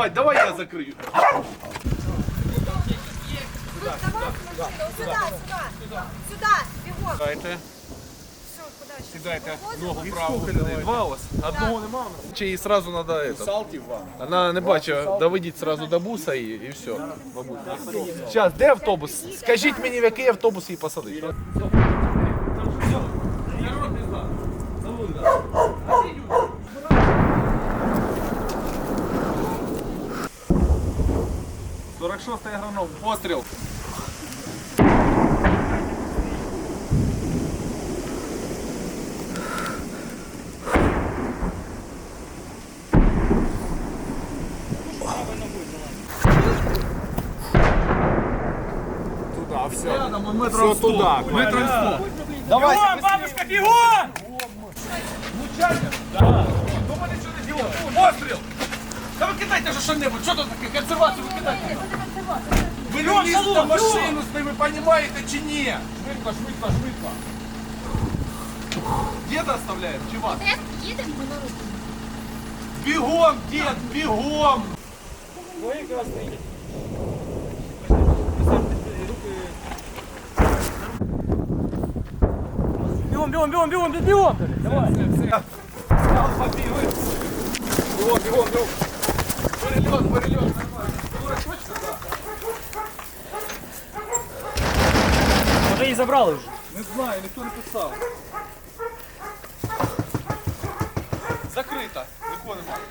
Давай, давай я закрию. Сюда, сюда, сюда. Сюда, бігом. Дайте. Все, сюда. Сідайте, ногу праву. Відстукали, два у вас. Одного нема. у нас? Чи їй сразу надо это. Салтів вам. Вона не бачила, доведіть сразу до буса і, і все. Зараз, де автобус? Скажіть мені, в який автобус її посадити. Народ не знає. 46-й агроном, постріл. Туда, все. Все туда. Метром 100. Давай, Бегом, бабушка, бегом! Мучайся! Да. Дома ничего не делал. Пострел! кидайте же що-небудь. Що тут таке? Консервацію ви кидайте. Ви не влізли в машину з ними, розумієте чи ні? Швидко, швидко, швидко. Діда оставляємо чи вас? Едем мы на руку. Бігом, дід, бігом! Бегом, бегом, бегом, бегом, бегом! Давай! Алфа, бігли. Бігом, бігом, бігом. Перельот, перельот. Юра, точно, да? Може її забрали вже? Не знаю, ніхто не писав. Закрита, нікого немає.